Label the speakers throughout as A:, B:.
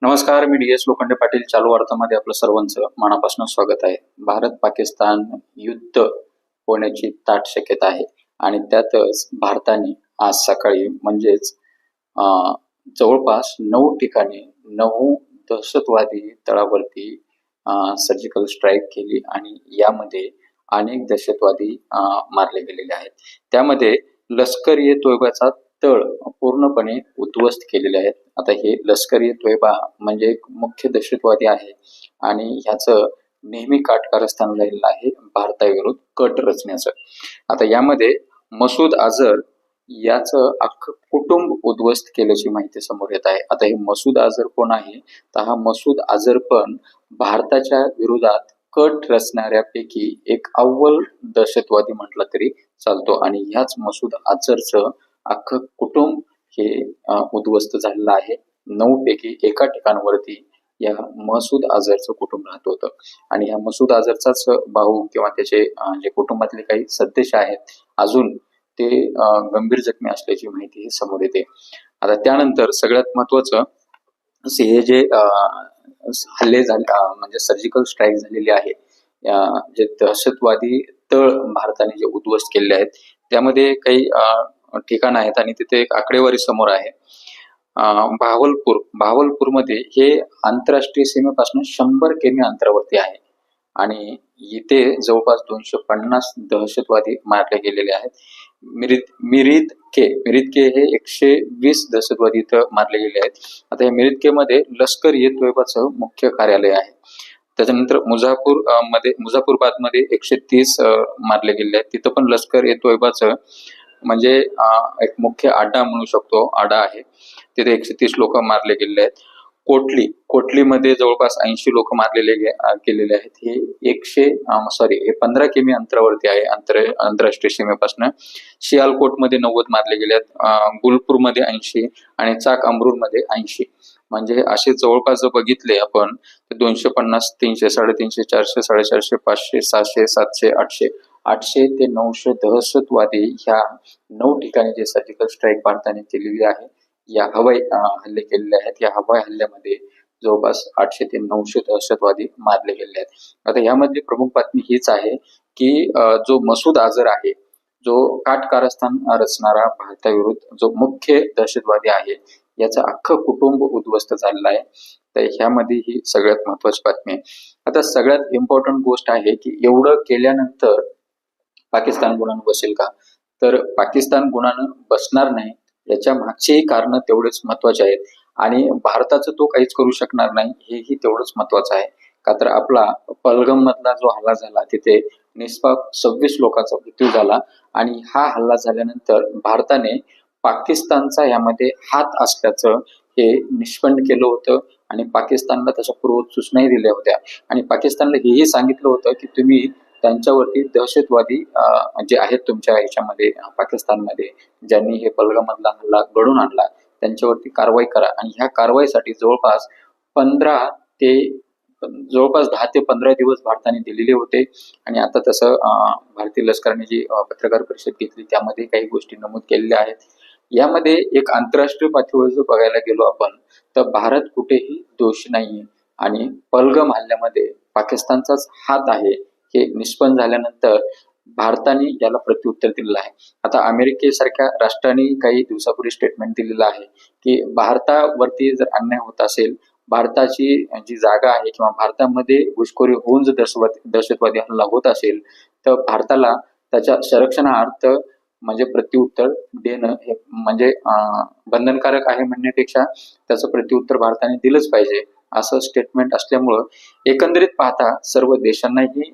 A: नमस्कार मी D S Lokhande Patil चालू वार्तामध्ये आपलं सर्वांचं मनापासून स्वागत आहे. भारत पाकिस्तान युद्ध होण्याची ताट शक्यता आहे आणि त्यातच भारताने आज सकाळी म्हणजेच अं, जवळपास नऊ ठिकाणी नऊ दहशतवादी तळावरती सर्जिकल स्ट्राईक केली आणि यामध्ये अनेक दहशतवादी अं, मारले गेलेले आहेत. त्यामध्ये लष्कर ए तोयबाचा तळ पूर्णपणे उद्ध्वस्त केलेले आहेत आता हे लष्करी तोयबा म्हणजे एक मुख्य दहशतवादी आहे. आणि ह्याचं नेहमी काटकारस्थान राहिलेलं आहे भारताविरुद्ध कट रचण्याचं. आता यामध्ये मसूद अझर याचं अख्खं कुटुंब उद्ध्वस्त केल्याची माहिती समोर येत आहे. आता हे मसूद अझर कोण आहे? तर हा मसूद अझर पण भारताच्या विरोधात कट रचणाऱ्यापैकी एक अव्वल दहशतवादी म्हटलं तरी चालतो. आणि ह्याच मसूद अझरचं अख्खं कुटुंब हे उद्ध्वस्त झालेलं आहे. नऊ पैकी एका ठिकाणावरती या मसूद आझरचं कुटुंब राहत होतं. आणि ह्या मसूद अझरचाच भाऊ किंवा त्याचे जे कुटुंबातले काही सदस्य आहेत अजून ते गंभीर जखमी असल्याची माहिती हे समोर येते. आता त्यानंतर सगळ्यात महत्वाचं हे जे हल्ले झाले म्हणजे सर्जिकल स्ट्राईक झालेली आहे जे दहशतवादी तळ भारताने जे उद्ध्वस्त केलेले आहेत त्यामध्ये काही ठिकाण आहेत आणि तिथे एक आकडेवारी समोर आहे. भावलपूर भावलपूरमध्ये हे आंतरराष्ट्रीय सीमेपासून शंभर किमी अंतरावरती आहे. आणि इथे जवळपास दोनशे पन्नास दहशतवादी मारले गेलेले आहेत. मिरित मिरित के मिरित के हे एकशे वीस दहशतवादी इथं मारले गेले आहेत. आता या मिरितकेमध्ये लष्कर ए तोयबाचं मुख्य कार्यालय आहे. त्याच्यानंतर मुझापूरमध्ये मुझापूरबादमध्ये एकशे तीस मारले गेले आहेत. तिथं पण लष्कर ए तोयबाचं म्हणजे एक मुख्य आडा म्हणू शकतो आडा आहे. तिथे एकशे तीस लोक मारले गेलेले आहेत. कोटली कोटलीमध्ये जवळपास ऐंशी लोक मारलेले गेलेले आहेत. हे एकशे सॉरी हे पंधरा किमी अंतरावरती आहे आंतर आंतरराष्ट्रीय सीमेपासून. सियालकोटमध्ये नव्वद मारले गेले आहेत. गुलपूरमध्ये ऐंशी आणि चाक अमरूरमध्ये ऐंशी. म्हणजे असे जवळपास जर बघितले आपण तर दोनशे पन्नास तीनशे साडेतीनशे चारशे साडेचारशे पाचशे सहाशे सातशे आठशे आठशे ते नऊशे दहशतवादी ह्या नऊ ठिकाणी जे सर्जिकल स्ट्राईक भारताने केलेली आहे या हवाई हल्ले केलेले आहेत. या हवाई हल्ल्यामध्ये जवळपास आठशे ते नऊशे दहशतवादी मारले गेले आहेत. आता यामध्ये प्रमुख बातमी हीच आहे की जो मसूद आझर आहे जो काटकारस्थान रचणारा भारताविरुद्ध जो मुख्य दहशतवादी आहे याचं अख्खं कुटुंब उद्ध्वस्त झालेलं आहे. तर ह्यामध्ये ही सगळ्यात महत्वाची बातमी आहे. आता सगळ्यात इम्पॉर्टंट गोष्ट आहे की एवढं केल्यानंतर पाकिस्तान गुणानं बसेल का? तर पाकिस्तान गुणानं बसणार नाही. याच्या मागचेही कारण तेवढेच महत्त्वाचे आहेत. आणि भारताचं तो काहीच करू शकणार नाही हेही तेवढंच महत्वाचं आहे. का तर आपला पलगम मधला जो हल्ला झाला तिथे निष्पाप सव्वीस लोकांचा मृत्यू झाला आणि हा हल्ला झाल्यानंतर भारताने पाकिस्तानचा यामध्ये हात असल्याचं हे निष्पन्न केलं होतं आणि पाकिस्तानला त्याच्या पूर्व सूचनाही दिल्या होत्या. आणि पाकिस्तानला हेही सांगितलं होतं की तुम्ही त्यांच्यावरती दहशतवादी जे आहेत तुमच्या ह्याच्यामध्ये पाकिस्तानमध्ये ज्यांनी हे पलगामधला हल्ला घडून आणला त्यांच्यावरती कारवाई करा. आणि ह्या कारवाईसाठी जवळपास पंधरा ते जवळपास दहा ते पंधरा दिवस भारताने दिलेले होते. आणि आता तसं भारतीय लष्कराने जी पत्रकार परिषद घेतली त्यामध्ये काही गोष्टी नमूद केलेल्या आहेत. यामध्ये एक आंतरराष्ट्रीय पातळीवर जर बघायला गेलो आपण तर भारत कुठेही दोष नाहीये. आणि पलगम हल्ल्यामध्ये पाकिस्तानचाच हात आहे. हे निष्पन्न झाल्यानंतर भारताने याला प्रत्युत्तर दिलेलं आहे. आता अमेरिकेसारख्या राष्ट्राने काही दिवसापूर्वी स्टेटमेंट दिलेलं आहे की भारतावरती जर अन्याय होत असेल भारताची जी जागा आहे किंवा भारतामध्ये घुसखोरी होऊन जर दहशतवादी दहशतवादी हल्ला होत असेल तर भारताला त्याच्या संरक्षणार्थ म्हणजे प्रत्युत्तर देणं हे म्हणजे बंधनकारक आहे म्हणण्यापेक्षा त्याचं प्रत्युत्तर भारताने दिलंच पाहिजे. असं स्टेटमेंट असल्यामुळं एकंदरीत पाहता सर्व देशांनाही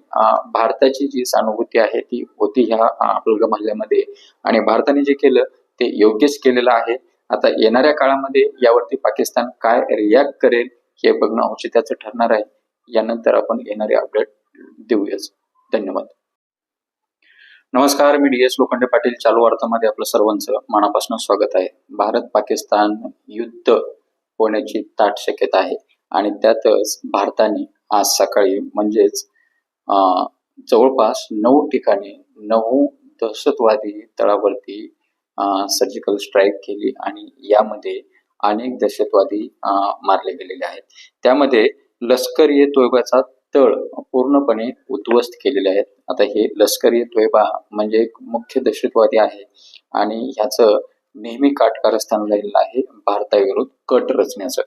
A: भारताची जी सहानुभूती आहे ती होती ह्या अं, पहलगाम आणि भारताने जे केलं ते योग्यच केलेलं आहे. आता येणाऱ्या काळामध्ये यावरती पाकिस्तान काय रिॲक्ट करेल हे बघणं औचित्याचं ठरणार आहे. यानंतर आपण येणारे अपडेट देऊयाच. धन्यवाद. नमस्कार मी डी एस लोखंडे पाटील. चालू वार्तामध्ये आपलं सर्वांचं मनापासून स्वागत आहे. भारत पाकिस्तान युद्ध होण्याची ताट शक्यता आहे. आणि त्यातच भारताने आज सकाळी म्हणजेच जवळपास नऊ ठिकाणी नऊ दहशतवादी तळावरती सर्जिकल स्ट्राईक केली आणि यामध्ये अनेक दहशतवादी मारले गेलेले आहेत. त्यामध्ये लष्कर ए तोयबाचा तळ पूर्णपणे उद्ध्वस्त केलेले आहेत. आता हे लष्कर ए तोयबा म्हणजे एक मुख्य दहशतवादी आहे आणि ह्याचं नेहमी काटकारस्थान राहिलेलं आहे भारताविरुद्ध कट रचण्याचं.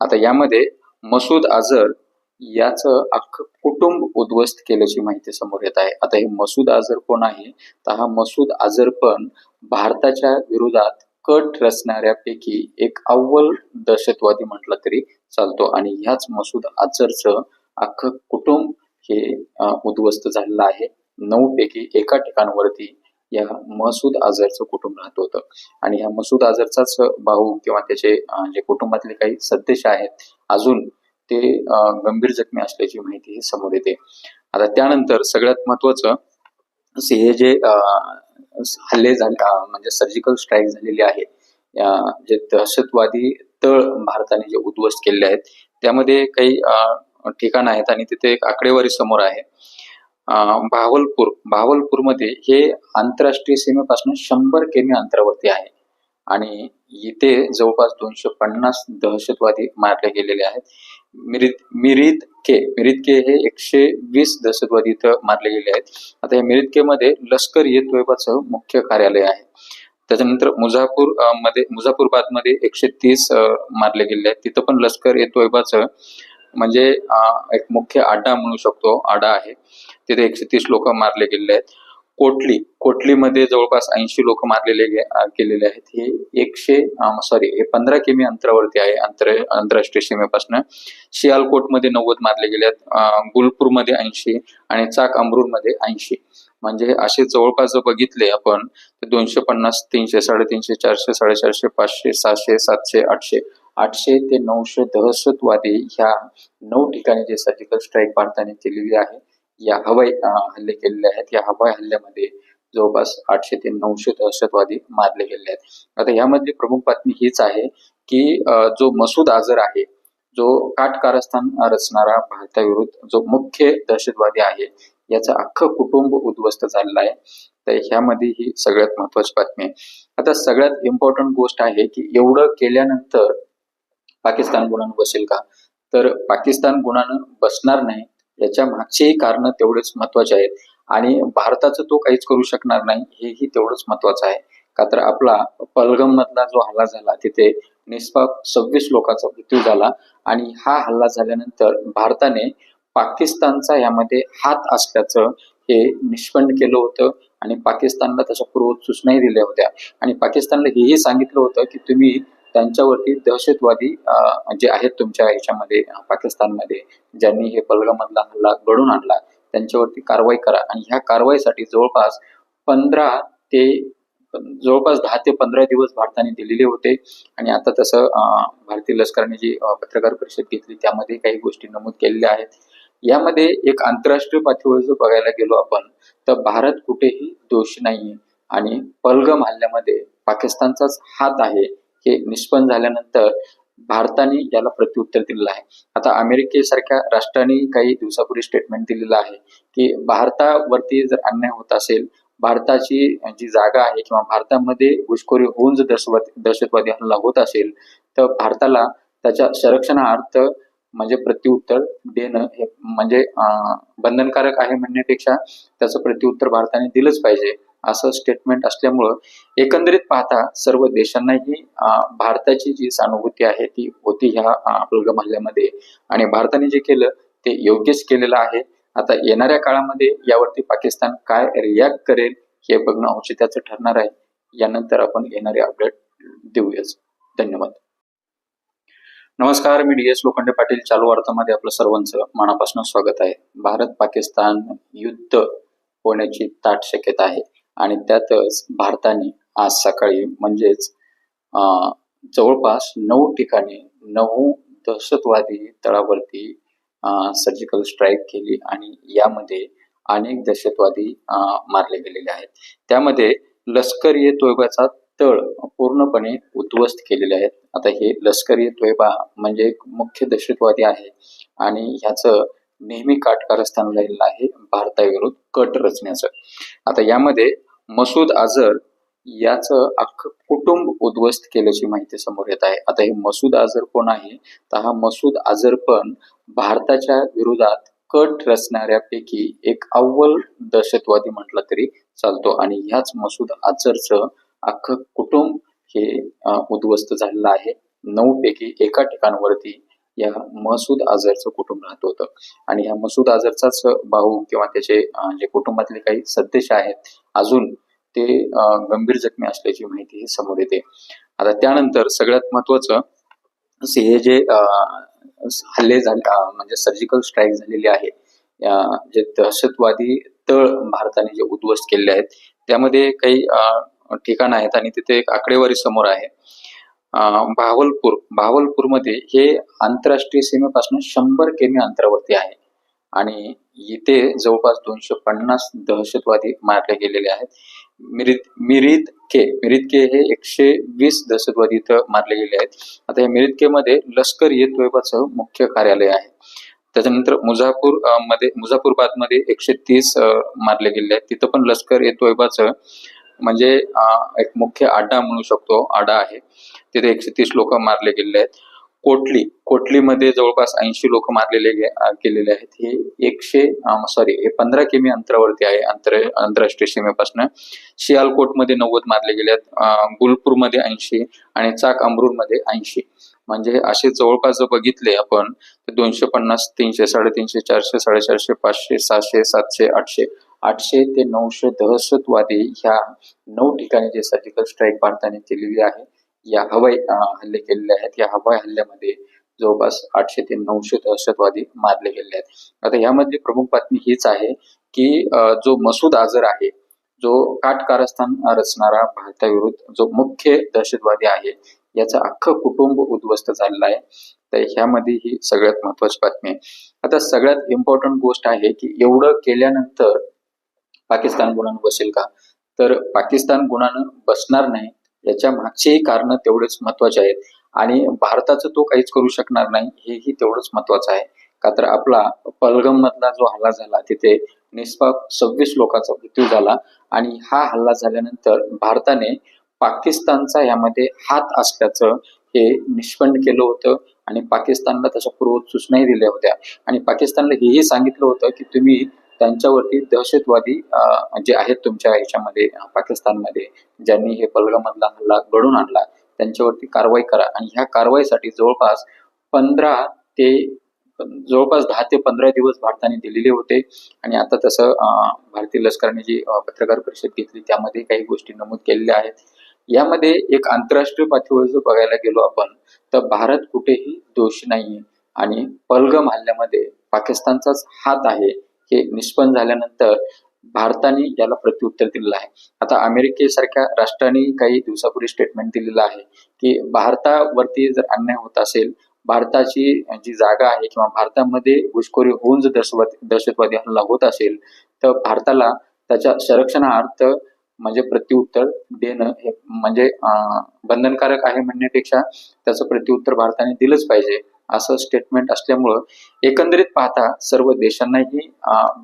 A: आता यामध्ये मसूद आझर याचं अख्खं कुटुंब उद्ध्वस्त केल्याची माहिती समोर येत आहे. आता हे मसूद आझर कोण आहे? तर हा मसूद आझर पण भारताच्या विरोधात कट रचणाऱ्यापैकी एक अव्वल दहशतवादी म्हटलं तरी चालतो. आणि ह्याच मसूद आझरचं अख्खं कुटुंब हे उद्ध्वस्त झालेलं आहे. नऊ पैकी एका ठिकाणवरती या मसूद आझरचं कुटुंब राहत होतं. आणि ह्या मसूद आझरचाच भाऊ किंवा त्याचे जे कुटुंबातले काही सदस्य आहेत अजून ते गंभीर जखमी असल्याची माहिती ही समोर येते. आता त्यानंतर सगळ्यात महत्वाचं हे जे हल्ले झाले म्हणजे सर्जिकल स्ट्राईक झालेली आहे जे दहशतवादी तळ भारताने जे उद्ध्वस्त केलेले आहेत त्यामध्ये काही ठिकाण आहेत आणि तिथे एक आकडेवारी समोर आहे. भावलपूर भावलपूरमध्ये हे आंतरराष्ट्रीय सीमेपासून शंभर किमी अंतरावरती आहे. आणि इथे जवळपास दोनशे पन्नास दहशतवादी मारले गेलेले आहेत. मिरित मिरित के मिरित के हे एकशे वीस दहशतवादी इथं मारले गेले आहेत. आता या मिरित के मध्ये लष्कर ए तोयबाचं मुख्य कार्यालय आहे. त्याच्यानंतर मुझापूरमध्ये मुझापूरबादमध्ये एकशे तीस मारले गेले आहेत. तिथं पण लष्कर ए तोयबाचं म्हणजे एक मुख्य आडा म्हणू शकतो आडा आहे. तिथे एकशे तीस लोक मारले गेलेले आहेत. कोटली कोटलीमध्ये जवळपास ऐंशी लोक मारलेले गेलेले आहेत. हे एकशे सॉरी हे पंधरा किमी अंतरावरती आहे आंतर आंतरराष्ट्रीय सीमेपासून. सियालकोटमध्ये नव्वद मारले गेले आहेत गुलपूरमध्ये ऐंशी आणि चाक अमरूरमध्ये ऐंशी. म्हणजे असे जवळपास जर बघितले आपण तर दोनशे पन्नास तीनशे साडेतीनशे चारशे साडेचारशे पाचशे सहाशे सातशे आठशे आठशे ते नऊशे दहशतवादी ह्या नऊ ठिकाणी जे सर्जिकल स्ट्राईक भारताने केलेली आहे. या हवाई हल्ले केलेले आहेत. या हवाई हल्ल्यामध्ये जवळपास आठशे ते नऊशे दहशतवादी मारले गेले आहेत. आता यामधली प्रमुख बातमी हीच आहे की जो मसूद आजर आहे जो काटकारस्थान रचणारा भारताविरुद्ध जो मुख्य दहशतवादी आहे याचं अख्खं कुटुंब उद्ध्वस्त झालेलं आहे. तर ह्यामध्ये ही सगळ्यात महत्वाची बातमी आहे. आता सगळ्यात इम्पॉर्टंट गोष्ट आहे की एवढं केल्यानंतर पाकिस्तान गुणानं बसेल का? तर पाकिस्तान गुणानं बसणार नाही याच्या मागचेही कारण तेवढेच महत्त्वाचे आहेत. आणि भारताचं तो काहीच करू शकणार नाही हेही तेवढंच महत्वाचं आहे. का तर आपला पलगम मधला जो हल्ला झाला तिथे निष्पाप सव्वीस लोकांचा मृत्यू झाला आणि हा हल्ला झाल्यानंतर भारताने पाकिस्तानचा यामध्ये हात असल्याचं हे निष्पन्न केलं होतं आणि पाकिस्तानला त्याच्या पूर्व सूचनाही दिल्या होत्या. आणि पाकिस्तानला हेही सांगितलं होतं की तुम्ही त्यांच्यावरती दहशतवादी जे आहेत तुमच्या ह्याच्यामध्ये पाकिस्तानमध्ये ज्यांनी हे पलगामधला हल्ला घडून आणला त्यांच्यावरती कारवाई करा. आणि ह्या कारवाईसाठी जवळपास पंधरा ते जवळपास दहा ते पंधरा दिवस भारताने दिलेले होते. आणि आता तसं भारतीय लष्कराने जी पत्रकार परिषद घेतली त्यामध्ये काही गोष्टी नमूद केलेल्या आहेत. यामध्ये एक आंतरराष्ट्रीय पातळीवर जर बघायला गेलो आपण तर भारत कुठेही दोषी नाहीये. आणि पलगम हल्ल्यामध्ये पाकिस्तानचाच हात आहे. हे निष्पन्न झाल्यानंतर भारताने याला प्रत्युत्तर दिलेलं आहे. आता अमेरिकेसारख्या राष्ट्राने काही दिवसापूर्वी स्टेटमेंट दिलेलं आहे की भारतावरती जर अन्याय होत असेल भारताची जी जागा आहे किंवा भारतामध्ये घुसखोरी होऊन जर दहशतवादी दहशतवादी हल्ला होत असेल तर भारताला त्याच्या संरक्षणार्थ म्हणजे प्रत्युत्तर देणं हे म्हणजे बंधनकारक आहे म्हणण्यापेक्षा त्याचं प्रत्युत्तर भारताने दिलंच पाहिजे. असं स्टेटमेंट असल्यामुळं एकंदरीत पाहता सर्व देशांनाही भारताची जी सहानुभूती आहे ती होती ह्या अं, मल्ल्यामध्ये आणि भारताने जे केलं ते योग्यच केलेलं आहे. आता येणाऱ्या काळामध्ये यावरती पाकिस्तान काय रिॲक्ट करेल हे बघणं औचित्याचं ठरणार आहे. यानंतर आपण येणारे अपडेट देऊयाच. धन्यवाद. नमस्कार मी डी एस लोखंडे पाटील. चालू वार्तामध्ये आपलं सर्वांचं मनापासून स्वागत आहे. भारत पाकिस्तान युद्ध होण्याची ताट शक्यता आहे. आणि त्यातच भारताने आज सकाळी म्हणजेच जवळपास नऊ ठिकाणी नऊ दहशतवादी तळावरती सर्जिकल स्ट्राईक केली आणि यामध्ये अनेक दहशतवादी मारले गेलेले आहेत. त्यामध्ये लष्कर ए तोयबाचा तळ पूर्णपणे उद्ध्वस्त केलेले आहेत. आता हे लष्कर ए तोयबा म्हणजे एक मुख्य दहशतवादी आहे आणि ह्याचं नेहमी काटकारस्थान राहिलेलं आहे भारताविरुद्ध कट रचण्याचं. आता यामध्ये मसूद आझर याचं अख्खं कुटुंब उद्ध्वस्त केल्याची माहिती समोर येत आहे. आता हे मसूद आझर कोण आहे? तर हा मसूद आझर पण भारताच्या विरोधात कट रचणाऱ्यापैकी एक अव्वल दहशतवादी म्हटलं तरी चालतो. आणि ह्याच मसूद आझरचं अख्खं कुटुंब हे उद्ध्वस्त झालेलं आहे. नऊ पैकी एका ठिकाणावरती या मसूद आझरचं कुटुंब राहत होतं. आणि ह्या मसूद आझरचाच भाऊ किंवा त्याचे जे कुटुंबातले काही सदस्य आहेत अजून ते गंभीर जखमी असल्याची माहिती ही समोर येते. आता त्यानंतर सगळ्यात महत्वाचं असे हे जे हल्ले झाले म्हणजे सर्जिकल स्ट्राईक झालेले आहे जे दहशतवादी तळ भारताने जे उद्ध्वस्त केलेले आहेत त्यामध्ये काही ठिकाण आहेत आणि तिथे एक आकडेवारी समोर आहे. भावलपूर भावलपूरमध्ये हे आंतरराष्ट्रीय सीमेपासून शंभर किमी अंतरावरती आहे. आणि इथे जवळपास दोनशे पन्नास दहशतवादी मारले गेलेले आहेत. मिरित मिरित के मिरित के हे एकशे वीस दहशतवादी इथं मारले गेले आहेत. आता या मिरित के मध्ये लष्कर ये तोयबाचं मुख्य कार्यालय आहे. त्याच्यानंतर मुझापूरमध्ये मुझापूरबादमध्ये एकशे तीस मारले गेले आहेत. तिथं पण लष्कर ये तोयबाचं म्हणजे एक मुख्य आडा म्हणू शकतो आडा आहे. तिथे एकशे तीस लोक मारले गेलेले आहेत. कोटली कोटलीमध्ये जवळपास ऐंशी लोक मारलेले गेलेले आहेत. हे एकशे सॉरी हे पंधरा किमी अंतरावरती आहे आंतर आंतरराष्ट्रीय सीमेपासून. सियालकोटमध्ये नव्वद मारले गेले आहेत. गुलपूरमध्ये ऐंशी आणि चाक अमरूरमध्ये ऐंशी. म्हणजे असे जवळपास जर बघितले आपण तर दोनशे पन्नास तीनशे साडेतीनशे चारशे साडेचारशे पाचशे सहाशे सातशे आठशे आठशे ते नऊशे दहशतवादी ह्या नऊ ठिकाणी जे सर्जिकल स्ट्राईक भारताने केलेली आहे. या हवाई हल्ले केलेले आहेत. या हवाई हल्ल्यामध्ये जवळपास आठशे ते नऊशे दहशतवादी मारले गेले आहेत. आता यामध्ये प्रमुख बातमी हीच आहे की जो मसूद आझर आहे जो काटकारस्थान रचणारा भारताविरुद्ध जो मुख्य दहशतवादी आहे याचं अख्खं कुटुंब उद्ध्वस्त झालेलं आहे. तर ह्यामध्ये ही सगळ्यात महत्वाची बातमी आहे. आता सगळ्यात इम्पॉर्टंट गोष्ट आहे की एवढं केल्यानंतर पाकिस्तान गुणानं बसेल का? तर पाकिस्तान गुणानं बसणार नाही. याच्या मागचेही कारण तेवढेच महत्त्वाचे आहेत. आणि भारताचं तो काहीच करू शकणार नाही हेही तेवढंच महत्वाचं आहे. का तर आपला पलगम मधला जो हल्ला झाला तिथे निष्पाप सव्वीस लोकांचा मृत्यू झाला आणि हा हल्ला झाल्यानंतर भारताने पाकिस्तानचा यामध्ये हात असल्याचं हे निष्पन्न केलं होतं आणि पाकिस्तानला त्याच्या पूर्व सूचनाही दिल्या होत्या. आणि पाकिस्तानला हेही सांगितलं होतं की तुम्ही त्यांच्यावरती दहशतवादी जे आहेत तुमच्या ह्याच्यामध्ये पाकिस्तानमध्ये ज्यांनी हे पलगामधला हल्ला घडून आणला त्यांच्यावरती कारवाई करा. आणि ह्या कारवाईसाठी जवळपास पंधरा ते जवळपास दहा ते पंधरा दिवस भारताने दिलेले होते. आणि आता तसं भारतीय लष्कराने जी पत्रकार परिषद घेतली त्यामध्ये काही गोष्टी नमूद केलेल्या आहेत. यामध्ये एक आंतरराष्ट्रीय पातळीवर जर बघायला गेलो आपण तर भारत कुठेही दोषी नाहीये. आणि पलगम हल्ल्यामध्ये पाकिस्तानचाच हात आहे. हे निष्पन्न झाल्यानंतर भारताने याला प्रत्युत्तर दिलेलं आहे. आता अमेरिकेसारख्या राष्ट्राने काही दिवसापूर्वी स्टेटमेंट दिलेलं आहे की भारतावरती जर अन्याय होत असेल भारताची जी जागा आहे किंवा भारतामध्ये घुसखोरी होऊन जर दहशतवादी दहशतवादी हल्ला होत असेल तर भारताला त्याच्या संरक्षणार्थ म्हणजे प्रत्युत्तर देणं हे म्हणजे बंधनकारक आहे म्हणण्यापेक्षा त्याचं प्रत्युत्तर भारताने दिलंच पाहिजे. असं स्टेटमेंट असल्यामुळं एकंदरीत पाहता सर्व देशांनाही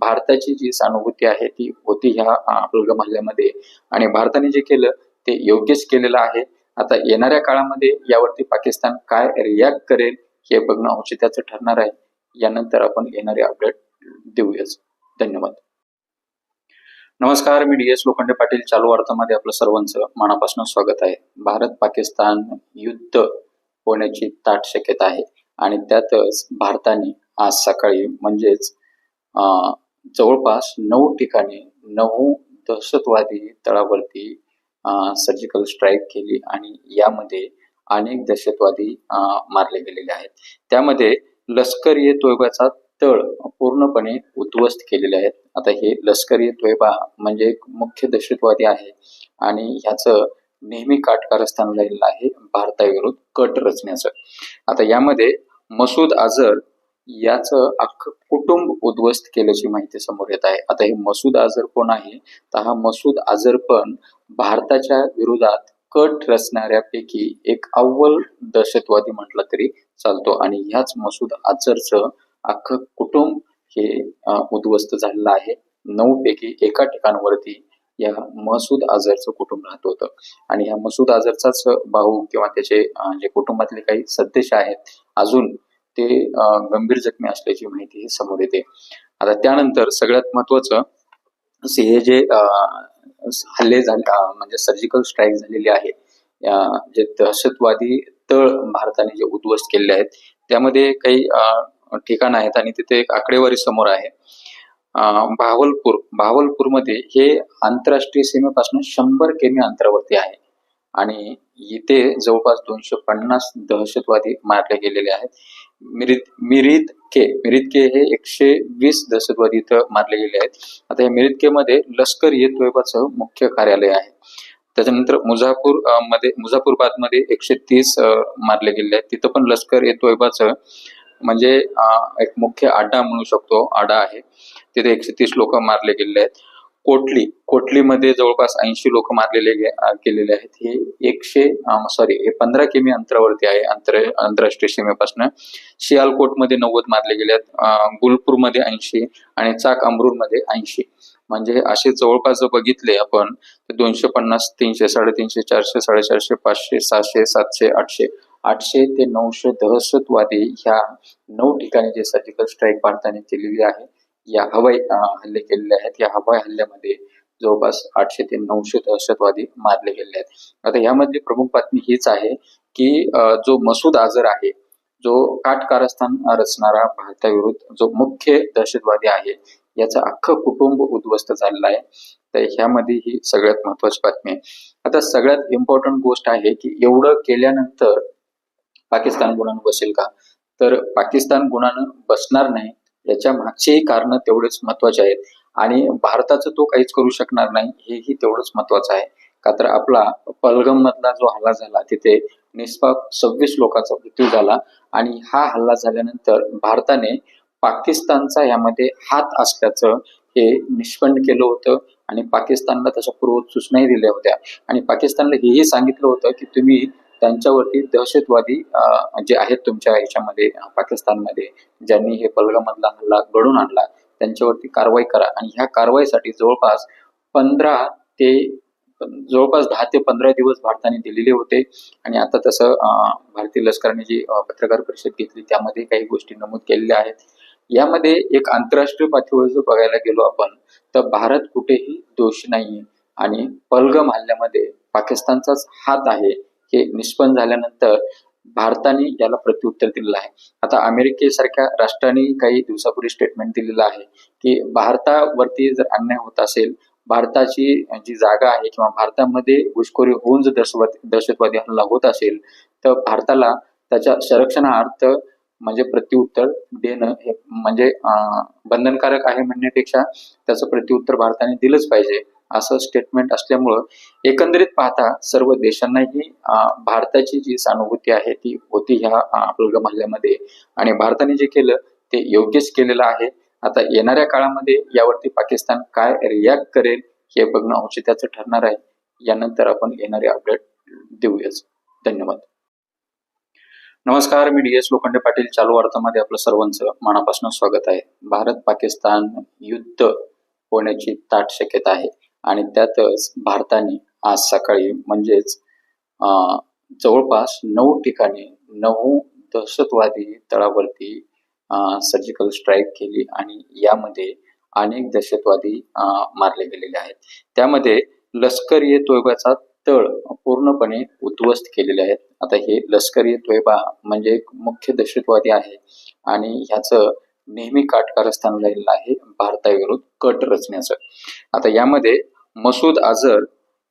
A: भारताची जी सहानुभूती आहे ती होती ह्या अं, पलगम हल्ल्यामध्ये आणि भारताने जे केलं ते योग्यच केलेलं आहे. आता येणाऱ्या काळामध्ये यावरती पाकिस्तान काय रिॲक्ट करेल हे बघणं औचित्याचं ठरणार आहे. यानंतर आपण येणारे अपडेट देऊयाच. धन्यवाद. नमस्कार मी डी एस लोखंडे पाटील. चालू वार्तामध्ये आपलं सर्वांचं मनापासून स्वागत आहे. भारत पाकिस्तान युद्ध होण्याची दाट शक्यता आहे. आणि त्यातच भारताने आज सकाळी म्हणजेच जवळपास नऊ ठिकाणी नऊ दहशतवादी तळावरती सर्जिकल स्ट्राईक केली आणि यामध्ये अनेक दहशतवादी मारले गेलेले आहेत. त्यामध्ये लष्कर ए तोयबाचा तळ पूर्णपणे उद्ध्वस्त केलेले आहेत. आता हे लष्कर ए तोयबा म्हणजे एक मुख्य दहशतवादी आहे आणि ह्याचं नेहमी काटकारस्थान राहिलेलं आहे भारताविरुद्ध कट रचण्याचं. आता यामध्ये मसूद अझर याचं अख्खं कुटुंब उद्ध्वस्त केल्याची माहिती समोर येत आहे. आता हे मसूद अझर कोण आहे? तर हा मसूद अझर पण भारताच्या विरोधात कट रचणाऱ्यापैकी एक अव्वल दहशतवादी म्हटलं तरी चालतो. आणि ह्याच मसूद अझरचं अख्खं कुटुंब हे उद्ध्वस्त झालेलं आहे. नऊ पैकी एका ठिकाणवरती या मसूद आझरचं कुटुंब राहत होतं. आणि ह्या मसूद आझरचाच भाऊ किंवा त्याचे जे कुटुंबातले काही सदस्य आहेत अजून ते गंभीर जखमी असल्याची माहिती ही समोर येते. आता त्यानंतर सगळ्यात महत्वाचं हे जे हल्ले झाले म्हणजे सर्जिकल स्ट्राईक झालेले आहे जे दहशतवादी तळ भारताने जे उद्ध्वस्त केलेले आहेत त्यामध्ये काही ठिकाण आहेत आणि तिथे एक आकडेवारी समोर आहे. भावलपूर भावलपूरमध्ये हे आंतरराष्ट्रीय सीमेपासून शंभर किमी अंतरावरती आहे. आणि इथे जवळपास दोनशे पन्नास दहशतवादी मारले गेलेले आहेत. मिरित मिरित के मिरित के हे एकशे वीस दहशतवादी इथं मारले गेले आहेत. आता या मिरित के मध्ये लष्कर ये तोयबाचं मुख्य कार्यालय आहे. त्याच्यानंतर मुझापूरमध्ये मुझापूरबादमध्ये एकशे तीस मारले गेले आहेत. तिथं पण लष्कर ये तोयबाचं म्हणजे एक मुख्य आड्डा म्हणू शकतो आडा आहे. तिथे एकशे तीस लोक मारले गेलेले आहेत. कोटली कोटलीमध्ये जवळपास ऐंशी लोक मारलेले गेलेले आहेत. हे एकशे सॉरी हे पंधरा किमी अंतरावरती आहे आंतर आंतरराष्ट्रीय सीमेपासून. सियालकोटमध्ये नव्वद मारले गेले आहेत गुलपूरमध्ये ऐंशी आणि चाक अमरूरमध्ये ऐंशी. म्हणजे असे जवळपास जर बघितले आपण तर दोनशे पन्नास तीनशे साडेतीनशे चारशे साडेचारशे पाचशे सहाशे सातशे आठशे आठशे ते नऊशे दहशतवादी ह्या नऊ ठिकाणी जे सर्जिकल स्ट्राईक भारताने केलेली आहे. या हवाई हल्ले केलेले आहेत. या हवाई हल्ल्यामध्ये जवळपास आठशे ते नऊशे दहशतवादी मारले गेले आहेत. आता यामधली प्रमुख बातमी हीच आहे की जो मसूद आझर आहे जो काटकारस्थान रचणारा भारताविरुद्ध जो मुख्य दहशतवादी आहे याचं अख्खं कुटुंब उद्ध्वस्त झालेलं आहे. तर ह्यामध्ये ही सगळ्यात महत्वाची बातमी आहे. आता सगळ्यात इम्पॉर्टंट गोष्ट आहे की एवढं केल्यानंतर पाकिस्तान गुणानं बसेल का? तर पाकिस्तान गुणानं बसणार नाही याच्या मागचेही कारण तेवढेच महत्त्वाचे आहेत. आणि भारताचं तो काहीच करू शकणार नाही हेही तेवढंच महत्वाचं आहे. का तर आपला पलगम मधला जो हल्ला झाला तिथे निष्पाप सव्वीस लोकांचा मृत्यू झाला आणि हा हल्ला झाल्यानंतर भारताने पाकिस्तानचा यामध्ये हात असल्याचं हे निष्पन्न केलं होतं आणि पाकिस्तानला त्याच्या पूर्व सूचनाही दिल्या होत्या. आणि पाकिस्तानला हेही सांगितलं होतं की तुम्ही त्यांच्यावरती दहशतवादी जे आहेत तुमच्या ह्याच्यामध्ये पाकिस्तानमध्ये ज्यांनी हे पलगामधला हल्ला घडून आणला त्यांच्यावरती कारवाई करा. आणि ह्या कारवाईसाठी जवळपास पंधरा ते जवळपास दहा ते पंधरा दिवस भारताने दिलेले होते. आणि आता तसं भारतीय लष्कराने जी पत्रकार परिषद घेतली त्यामध्ये काही गोष्टी नमूद केलेल्या आहेत. यामध्ये एक आंतरराष्ट्रीय पातळीवर जर बघायला गेलो आपण तर भारत कुठेही दोषी नाहीये. आणि पलगम हल्ल्यामध्ये पाकिस्तानचाच हात आहे. हे निष्पन्न झाल्यानंतर भारताने याला प्रत्युत्तर दिलेलं आहे. आता अमेरिकेसारख्या राष्ट्राने काही दिवसापूर्वी स्टेटमेंट दिलेलं आहे की भारतावरती जर अन्याय होत असेल भारताची जी जागा आहे किंवा भारतामध्ये घुसखोरी होऊन जर दहशतवादी हल्ला होत असेल तर भारताला त्याच्या संरक्षणार्थ म्हणजे प्रत्युत्तर देणं हे म्हणजे बंधनकारक आहे म्हणण्यापेक्षा त्याचं प्रत्युत्तर भारताने दिलंच पाहिजे. असं स्टेटमेंट असल्यामुळं एकंदरीत पाहता सर्व देशांनाही भारताची जी सहानुभूती आहे ती होती ह्या आपल्या मल्ल्यामध्ये आणि भारताने जे केलं ते योग्यच केलेलं आहे. आता येणाऱ्या काळामध्ये यावरती पाकिस्तान काय रिॲक्ट करेल हे बघणं औचित्याचं ठरणार आहे. यानंतर आपण येणारे अपडेट देऊयाच. धन्यवाद. नमस्कार मी डी एस लोखंडे पाटील. चालू वार्तामध्ये आपलं सर्वांचं मनापासून स्वागत आहे. भारत पाकिस्तान युद्ध होण्याची ताट शक्यता आहे. आणि त्यातच भारताने आज सकाळी म्हणजेच जवळपास नऊ ठिकाणी नऊ दहशतवादी तळावरती सर्जिकल स्ट्राईक केली आणि यामध्ये अनेक दहशतवादी मारले गेलेले आहेत. त्यामध्ये लष्करी तोयबाचा तळ पूर्णपणे उद्ध्वस्त केलेले आहेत. आता हे लष्करी तोयबा म्हणजे एक मुख्य दहशतवादी आहे आणि ह्याचं नेहमी काटकारस्थान राहिलेलं आहे भारताविरुद्ध कट रचण्याचं. आता यामध्ये मसूद अझर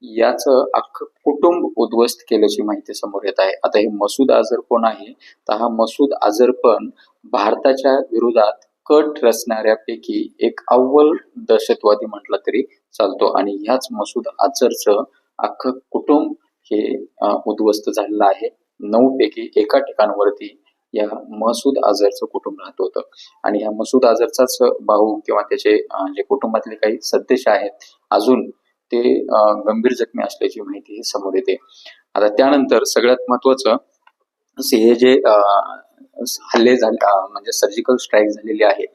A: याचं अख्खं कुटुंब उद्ध्वस्त केल्याची माहिती समोर येत आहे. आता हे मसूद आझर कोण आहे? तर हा मसूद अझर पण भारताच्या विरोधात कट रचणाऱ्यापैकी एक अव्वल दहशतवादी म्हटलं तरी चालतो. आणि ह्याच मसूद अझरचं अख्खं कुटुंब हे उद्ध्वस्त झालेलं आहे. नऊ पैकी एका ठिकाणावरती या मसूद अझरचं कुटुंब राहत होतं. आणि ह्या मसूद आझरचाच भाऊ किंवा त्याचे जे कुटुंबातले काही सदस्य आहेत अजून ते गंभीर जखमी असल्याची माहिती हे समोर येते. आता त्यानंतर सगळ्यात महत्वाचं हे जे हल्ले झाले म्हणजे सर्जिकल स्ट्राईक झालेली आहे.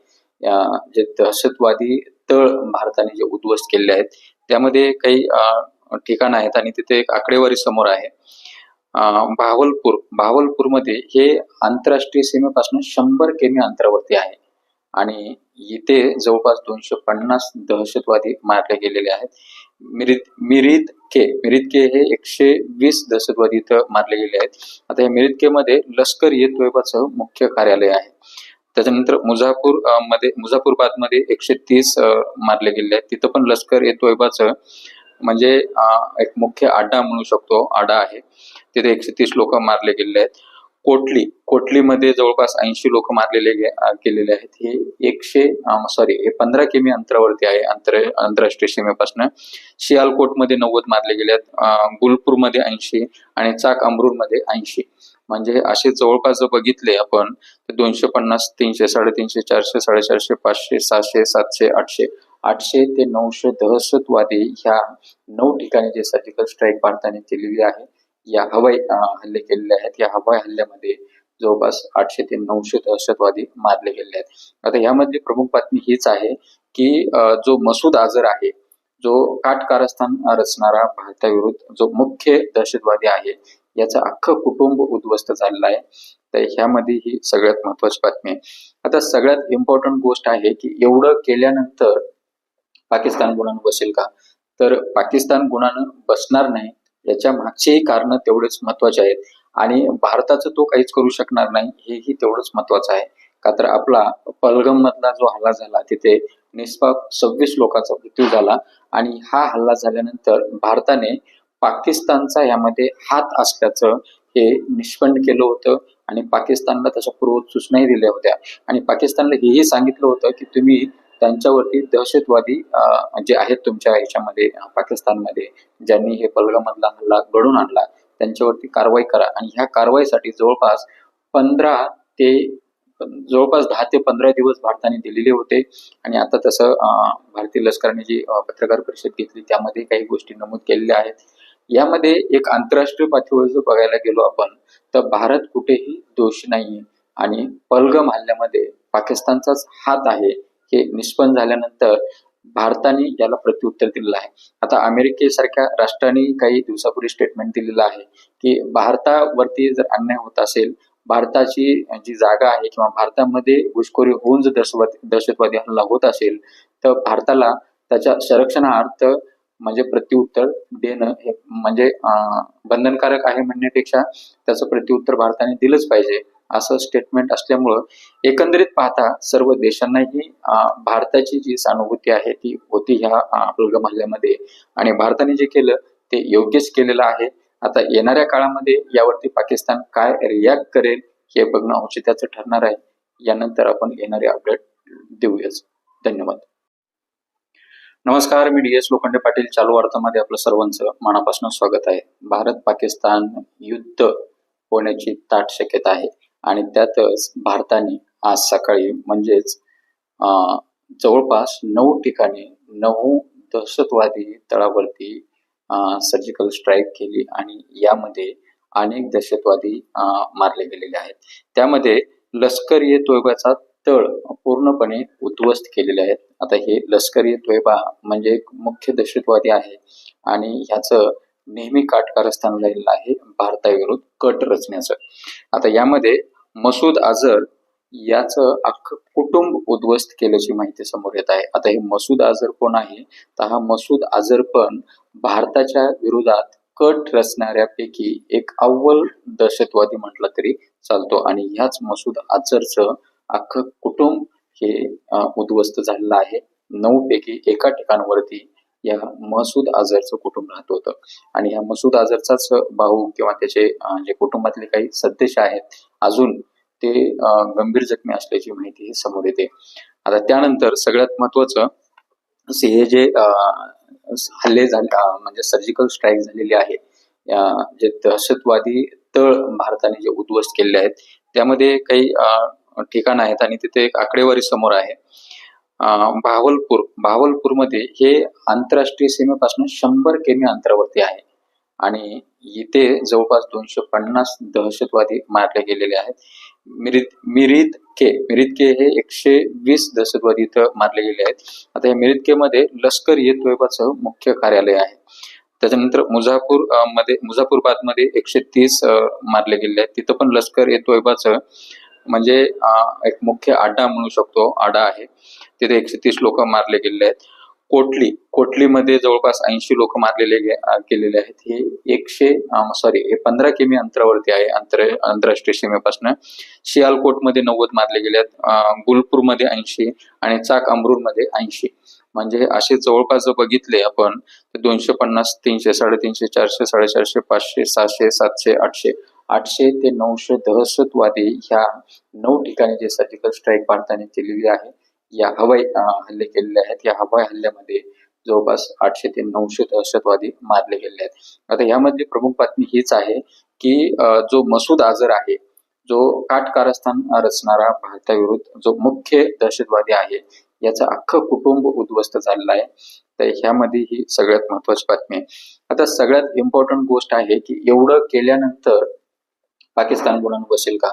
A: जे दहशतवादी तळ भारताने जे उद्ध्वस्त केलेले आहेत त्यामध्ये काही ठिकाण आहेत आणि तिथे एक आकडेवारी समोर आहे. भावलपूर भावलपूरमध्ये हे आंतरराष्ट्रीय सीमेपासून शंभर किमी अंतरावरती आहे. आणि इथे जवळपास दोनशे पन्नास दहशतवादी मारले गेलेले आहेत. मिरित मिरित के मिरित के हे एकशे वीस दहशतवादी इथं मारले गेले आहेत. आता या मिरित मध्ये लष्कर ए तोयबाचं मुख्य कार्यालय आहे. त्याच्यानंतर मुझापूरमध्ये मुझापूरबादमध्ये एकशे तीस मारले गेले आहेत. तिथं पण लष्कर ए तोयबाचं म्हणजे एक मुख्य आडा म्हणू शकतो आडा आहे. तिथे एकशे तीस लोक मारले गेले आहेत. कोटली कोटलीमध्ये जवळपास ऐंशी लोक मारलेले केलेले गेलेले आहेत. हे एकशे सॉरी हे पंधरा किमी अंतरावरती आहे आंतर आंतरराष्ट्रीय सीमेपासून. सियालकोटमध्ये नव्वद मारले गेले आहेत. गुलपूरमध्ये ऐंशी आणि चाक अमरूरमध्ये ऐंशी. म्हणजे असे जवळपास जर बघितले आपण तर दोनशे पन्नास तीनशे साडेतीनशे चारशे साडेचारशे पाचशे सहाशे सातशे आठशे आठशे ते नऊशे दहशतवादी ह्या नऊ ठिकाणी जे सर्जिकल स्ट्राईक भारताने केलेली आहे. या हवाई हल्ले केलेले आहेत. या हवाई हल्ल्यामध्ये जवळपास आठशे ते नऊशे दहशतवादी मारले गेले आहेत. आता यामधली प्रमुख बातमी हीच आहे की जो मसूद आझर आहे जो काटकारस्थान रचणारा भारताविरुद्ध जो मुख्य दहशतवादी आहे याचं अख्खं कुटुंब उद्ध्वस्त झालेलं आहे. तर ह्यामध्ये ही सगळ्यात महत्वाची बातमी आहे. आता सगळ्यात इम्पॉर्टंट गोष्ट आहे की एवढं केल्यानंतर पाकिस्तान गुणानं बसेल का? तर पाकिस्तान गुणानं बसणार नाही. याच्या मागचेही कारण तेवढेच महत्त्वाचे आहेत. आणि भारताचं तो काहीच करू शकणार नाही हेही तेवढंच महत्वाचं आहे. का तर आपला पलगम मधला जो हल्ला झाला तिथे निष्पाप सव्वीस लोकांचा मृत्यू झाला आणि हा हल्ला झाल्यानंतर भारताने पाकिस्तानचा यामध्ये हात असल्याचं हे निष्पन्न केलं होतं आणि पाकिस्तानला त्याच्या पूर्व सूचनाही दिल्या होत्या. आणि पाकिस्तानला हेही सांगितलं होतं की तुम्ही त्यांच्यावरती दहशतवादी जे आहेत तुमच्या ह्याच्यामध्ये पाकिस्तानमध्ये ज्यांनी हे पलगामधला हल्ला घडून आणला त्यांच्यावरती कारवाई करा. आणि ह्या कारवाईसाठी जवळपास पंधरा ते जवळपास दहा ते पंधरा दिवस भारताने दिलेले होते. आणि आता तसं भारतीय लष्कराने जी पत्रकार परिषद घेतली त्यामध्ये काही गोष्टी नमूद केलेल्या आहेत. यामध्ये एक आंतरराष्ट्रीय पातळीवर जर बघायला गेलो आपण तर भारत कुठेही दोषी नाही आणि पलगम हल्ल्यामध्ये पाकिस्तानचाच हात आहे. हे निष्पन्न झाल्यानंतर भारताने याला प्रत्युत्तर दिलेलं आहे. आता अमेरिकेसारख्या राष्ट्राने काही दिवसापूर्वी स्टेटमेंट दिलेलं आहे की भारतावरती जर अन्याय होत असेल भारताची जी जागा आहे किंवा भारतामध्ये घुसखोरी होऊन जर दहशतवादी दहशतवादी हल्ला होत असेल तर भारताला त्याच्या संरक्षणार्थ म्हणजे प्रत्युत्तर देणं हे म्हणजे बंधनकारक आहे म्हणण्यापेक्षा त्याचं प्रत्युत्तर भारताने दिलंच पाहिजे. असं स्टेटमेंट असल्यामुळं एकंदरीत पाहता सर्व देशांनाही भारताची जी सहानुभूती आहे ती होती ह्या अं, हल्ल्यामध्ये आणि भारताने जे केलं ते योग्यच केलेलं आहे. आता येणाऱ्या काळामध्ये यावरती पाकिस्तान काय रिॲक्ट करेल हे बघणं औचित्याचं ठरणार आहे. यानंतर आपण येणारे अपडेट देऊयाच. धन्यवाद. नमस्कार मी डी एस लोखंडे पाटील. चालू वार्तामध्ये आपलं सर्वांचं मनापासून स्वागत आहे. भारत पाकिस्तान युद्ध होण्याची ताट शक्यता आहे. आणि त्यातच भारताने आज सकाळी म्हणजेच जवळपास नऊ ठिकाणी नऊ दहशतवादी तळावरती सर्जिकल स्ट्राईक केली आणि यामध्ये अनेक दहशतवादी मारले गेलेले आहेत. त्यामध्ये लष्कर ए तोयबाचा तळ पूर्णपणे उद्ध्वस्त केलेले आहेत. आता हे लष्कर ए तोयबा म्हणजे एक मुख्य दहशतवादी आहे आणि ह्याचं नेहमी काटकारस्थान राहिलेलं आहे भारताविरुद्ध कट रचण्याचं. आता यामध्ये मसूद आझर याचं अख्खं कुटुंब उद्ध्वस्त केल्याची माहिती समोर येत आहे. आता हे मसूद आझर कोण आहे? तर हा मसूद अझर पण भारताच्या विरोधात कट रचणाऱ्यापैकी एक अव्वल दहशतवादी म्हटलं तरी चालतो. आणि ह्याच मसूद अझरचं अख्खं कुटुंब हे उद्ध्वस्त झालेलं आहे. नऊ पैकी एका ठिकाणवरती या मसूद आझरचं कुटुंब राहत होतं. आणि ह्या मसूद आझरचाच भाऊ किंवा त्याचे जे कुटुंबातले काही सदस्य आहेत अजून ते गंभीर जखमी असल्याची माहिती ही समोर येते. आता त्यानंतर सगळ्यात महत्वाचं असे हे जे हल्ले झाले म्हणजे सर्जिकल स्ट्राईक झालेले आहे जे दहशतवादी तळ भारताने जे उद्ध्वस्त केलेले आहेत त्यामध्ये काही ठिकाण आहेत आणि तिथे एक आकडेवारी समोर आहे. भावलपूर भावलपूरमध्ये हे आंतरराष्ट्रीय सीमेपासून शंभर किमी अंतरावरती आहे. आणि इथे जवळपास दोनशे पन्नास दहशतवादी मारले गेलेले आहेत. मिरित मिरित मिरितके मिरितके हे एकशे वीस दहशतवादी इथं मारले गेले आहेत. आता या मिरितकेमध्ये लष्कर ए तोयबाचं मुख्य कार्यालय आहे. त्याच्यानंतर मुझापूरमध्ये मुझापूरबादमध्ये एकशे तीस मारले गेले आहेत. तिथं पण लष्कर ए तोयबाचं म्हणजे एक मुख्य आडा म्हणू शकतो आडा आहे. तिथे एकशे तीस लोक मारले गेले आहेत. कोटली कोटलीमध्ये जवळपास ऐंशी लोक मारलेले गे- गेलेले आहेत. हे एकशे सॉरी हे पंधरा किमी अंतरावरती आहे आंतर आंतरराष्ट्रीय सीमेपासून. सियालकोटमध्ये नव्वद मारले गेले आहेत गुलपूरमध्ये ऐंशी आणि चाक अमरूरमध्ये ऐंशी. म्हणजे असे जवळपास जर बघितले आपण तर दोनशे पन्नास तीनशे साडेतीनशे चारशे साडेचारशे पाचशे सहाशे सातशे आठशे आठशे ते नऊशे दहशतवादी ह्या नऊ ठिकाणी जे सर्जिकल स्ट्राईक भारताने केलेली आहे. या हवाई हल्ले केलेले आहेत. या हवाई हल्ल्यामध्ये जवळपास आठशे ते नऊशे दहशतवादी मारले गेले आहेत. आता यामधली प्रमुख बातमी हीच आहे की जो मसूद आझर आहे जो काटकारस्थान रचणारा भारताविरुद्ध जो मुख्य दहशतवादी आहे याचं अख्खं कुटुंब उद्ध्वस्त झालेलं आहे. तर ह्यामध्ये ही सगळ्यात महत्वाची बातमी आहे. आता सगळ्यात इम्पॉर्टंट गोष्ट आहे की एवढं केल्यानंतर पाकिस्तान गुणानं बसेल का?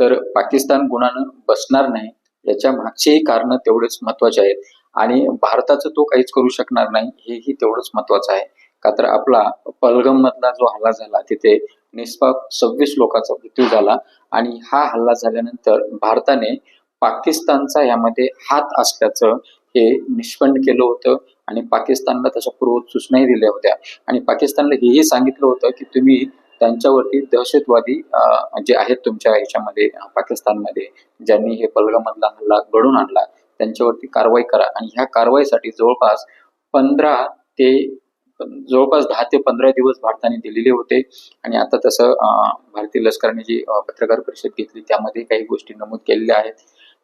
A: तर पाकिस्तान गुणानं बसणार नाही याच्या मागचेही कारण तेवढेच महत्त्वाचे आहेत. आणि भारताचं तो काहीच करू शकणार नाही हेही तेवढंच महत्वाचं आहे. का तर आपला पलगम मधला जो हल्ला झाला तिथे निष्पाप सव्वीस लोकांचा मृत्यू झाला आणि हा हल्ला झाल्यानंतर भारताने पाकिस्तानचा यामध्ये हात असल्याचं हे निष्पन्न केलं होतं आणि पाकिस्तानला त्याच्या पूर्व सूचनाही दिल्या होत्या. आणि पाकिस्तानला हेही सांगितलं होतं की तुम्ही त्यांच्यावरती दहशतवादी जे आहेत तुमच्या ह्याच्यामध्ये पाकिस्तानमध्ये ज्यांनी हे पलगामधला हल्ला घडून आणला त्यांच्यावरती कारवाई करा. आणि ह्या कारवाईसाठी जवळपास पंधरा ते जवळपास दहा ते पंधरा दिवस भारताने दिलेले होते. आणि आता तसं भारतीय लष्कराने जी पत्रकार परिषद घेतली त्यामध्ये काही गोष्टी नमूद केलेल्या आहेत.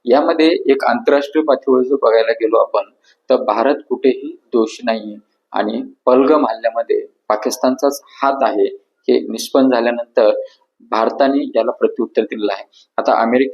A: यामध्ये एक आंतरराष्ट्रीय पातळीवर जर बघायला गेलो आपण तर भारत कुठेही दोषी नाहीये. आणि पलगम हल्ल्यामध्ये पाकिस्तानचाच हात आहे. हे निष्पन्न झाल्यानंतर भारताने याला प्रत्युत्तर दिलेलं आहे. आता अमेरिके